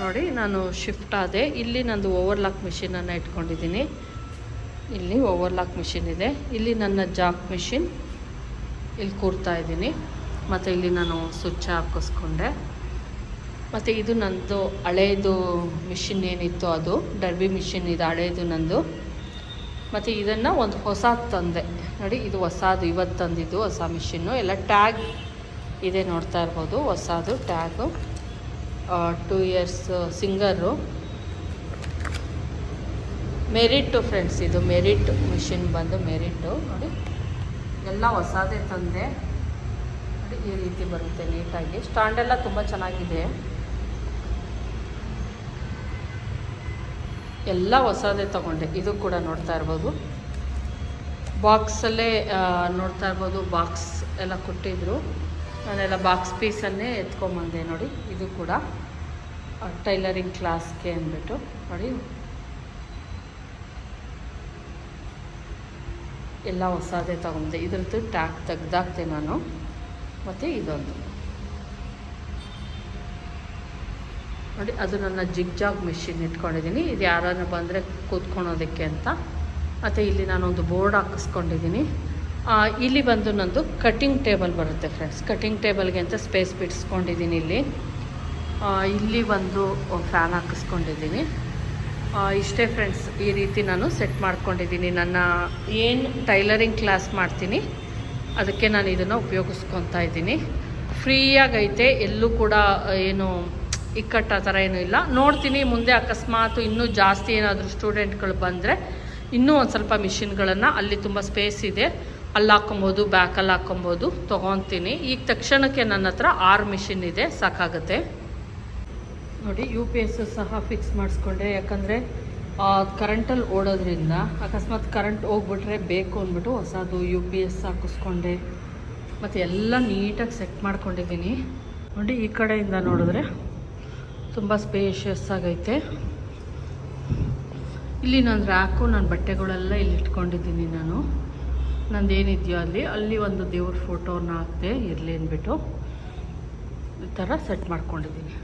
ನೋಡಿ, ನಾನು ಶಿಫ್ಟ್ ಆದೆ. ಇಲ್ಲಿ ನಂದು ಓವರ್ಲಾಕ್ ಮಿಷಿನನ್ನು ಇಟ್ಕೊಂಡಿದ್ದೀನಿ. ಇಲ್ಲಿ ಓವರ್ಲಾಕ್ ಮಿಷಿನ್ ಇದೆ. ಇಲ್ಲಿ ನನ್ನ ಜಾಕ್ ಮಿಷಿನ್ ಇಲ್ಲಿ ಕೂರ್ತಾ ಇದ್ದೀನಿ. ಮತ್ತು ಇಲ್ಲಿ ನಾನು ಸ್ವಿಚ್ ಹಾಕಿಸ್ಕೊಂಡೆ. ಮತ್ತು ಇದು ನಂದು ಹಳೆಯದು ಮಿಷಿನ್ ಏನಿತ್ತು ಅದು. ಡರ್ಬಿ ಮಿಷಿನ್ ಇದು ಹಳೆಯದು ನಂದು. ಮತ್ತು ಇದನ್ನು ಒಂದು ಹೊಸ ತಂದೆ. ನೋಡಿ, ಇದು ಹೊಸದು ಇವತ್ತು ತಂದಿದ್ದು ಹೊಸ ಮಿಷಿನ್ನು ಎಲ್ಲ ಟ್ಯಾಗ್ ಇದೆ ನೋಡ್ತಾ ಇರ್ಬೋದು. ಹೊಸದು tag two years Singer merit friends ಇದು ಮೆರಿಟ್ ಮಿಷಿನ್ ಬಂದು ಮೆರಿಟು ನೋಡಿ. ಎಲ್ಲ ಹೊಸದೇ ತಂದೆ. ನೋಡಿ, ಈ ರೀತಿ ಬರುತ್ತೆ ನೀಟಾಗಿ. ಸ್ಟ್ಯಾಂಡೆಲ್ಲ ತುಂಬ ಚೆನ್ನಾಗಿದೆ. ಎಲ್ಲ ಹೊಸದೇ ತಗೊಂಡೆ. ಇದು ಕೂಡ ನೋಡ್ತಾ ಇರ್ಬೋದು. ಬಾಕ್ಸಲ್ಲೇ ನೋಡ್ತಾ ಇರ್ಬೋದು. ಬಾಕ್ಸ್ ಎಲ್ಲ ಕೊಟ್ಟಿದ್ರು. ನಾನೆಲ್ಲ ಬಾಕ್ಸ್ ಪೀಸನ್ನೇ ಎತ್ಕೊಂಬಂದೆ ನೋಡಿ. ಇದು ಕೂಡ ಟೈಲರಿಂಗ್ ಕ್ಲಾಸ್ಗೆ ಅಂದ್ಬಿಟ್ಟು ನೋಡಿ. ಎಲ್ಲ ಹೊಸದೇ ತಗೊಂಡೆ ಇದ್ರದ್ದು ಟ್ಯಾಕ್ ತೆಗ್ದಾಕ್ತೆ ನಾನು. ಮತ್ತು ಇದೊಂದು. ನೋಡಿ, ಅದು ನನ್ನ ಜಿಗ್ ಜಾಗ್ ಮಿಷಿನ್ ಇಟ್ಕೊಂಡಿದ್ದೀನಿ. ಇದು ಯಾರನ್ನು ಬಂದರೆ ಕೂತ್ಕೊಳೋದಕ್ಕೆ ಅಂತ. ಮತ್ತು ಇಲ್ಲಿ ನಾನೊಂದು ಬೋರ್ಡ್ ಹಾಕಿಸ್ಕೊಂಡಿದ್ದೀನಿ. ಇಲ್ಲಿ ಬಂದು ನಂದು ಕಟ್ಟಿಂಗ್ ಟೇಬಲ್ ಬರುತ್ತೆ ಫ್ರೆಂಡ್ಸ್ ಕಟ್ಟಿಂಗ್ ಟೇಬಲ್ಗೆ ಅಂತ ಸ್ಪೇಸ್ ಬಿಡಿಸ್ಕೊಂಡಿದ್ದೀನಿ ಇಲ್ಲಿ. ಇಲ್ಲಿ ಒಂದು ಫ್ಯಾನ್ ಹಾಕಿಸ್ಕೊಂಡಿದ್ದೀನಿ. ಇಷ್ಟೇ ಫ್ರೆಂಡ್ಸ್ ಈ ರೀತಿ ನಾನು ಸೆಟ್ ಮಾಡ್ಕೊಂಡಿದ್ದೀನಿ. ನನ್ನ ಏನು ಟೈಲರಿಂಗ್ ಕ್ಲಾಸ್ ಮಾಡ್ತೀನಿ, ಅದಕ್ಕೆ ನಾನು ಇದನ್ನು ಉಪಯೋಗಿಸ್ಕೊತಾ ಇದ್ದೀನಿ. ಫ್ರೀಯಾಗೈತೆ ಎಲ್ಲೂ ಕೂಡ ಏನು ಇಕ್ಕಟ್ಟು ಆ ಥರ ಏನೂ ಇಲ್ಲ. ನೋಡ್ತೀನಿ, ಮುಂದೆ ಅಕಸ್ಮಾತ್ ಇನ್ನೂ ಜಾಸ್ತಿ ಏನಾದರೂ ಸ್ಟೂಡೆಂಟ್ಗಳು ಬಂದರೆ, ಇನ್ನೂ ಒಂದು ಸ್ವಲ್ಪ ಮಿಷಿನ್ಗಳನ್ನು ಅಲ್ಲಿ ತುಂಬ ಸ್ಪೇಸ್ ಇದೆ. ಅಲ್ಲಿ ಹಾಕೊಬೋದು ಬ್ಯಾಕಲ್ಲಿ ಹಾಕೊಬೋದು ತೊಗೊತೀನಿ. ಈಗ ತಕ್ಷಣಕ್ಕೆ ನನ್ನ ಹತ್ರ ಆರು ಮಿಷಿನ್ ಇದೆ, ಸಾಕಾಗುತ್ತೆ. ನೋಡಿ ಯು ಪಿ ಎಸ್ ಸಹ ಫಿಕ್ಸ್ ಮಾಡಿಸ್ಕೊಂಡೆ. ಯಾಕಂದರೆ ಕರೆಂಟಲ್ಲಿ ಓಡೋದ್ರಿಂದ ಅಕಸ್ಮಾತ್ ಕರೆಂಟ್ ಹೋಗ್ಬಿಟ್ರೆ ಬೇಕು ಅಂದ್ಬಿಟ್ಟು ಹೊಸದು ಯು ಪಿ ಎಸ್ ಹಾಕಿಸ್ಕೊಂಡೆ. ಮತ್ತು ಎಲ್ಲ ನೀಟಾಗಿ ಸೆಟ್ ಮಾಡ್ಕೊಂಡಿದ್ದೀನಿ. ನೋಡಿ, ಈ ಕಡೆಯಿಂದ ನೋಡಿದ್ರೆ ತುಂಬ ಸ್ಪೇಷಿಯಸ್ ಆಗೈತೆ. ಇಲ್ಲಿ ನನ್ನ ರ್ಯಾಕು ನನ್ನ ಬಟ್ಟೆಗಳೆಲ್ಲ ಇಲ್ಲಿ ಇಟ್ಕೊಂಡಿದ್ದೀನಿ ನಾನು. ನಂದು ಏನಿದೆಯೋ ಅಲ್ಲಿ ಅಲ್ಲಿ ಒಂದು ದೇವ್ರ ಫೋಟೋನ ಹಾಕ್ದೆ ಇರಲಿ ಅಂದ್ಬಿಟ್ಟು ಈ ಥರ ಸೆಟ್ ಮಾಡ್ಕೊಂಡಿದ್ದೀನಿ.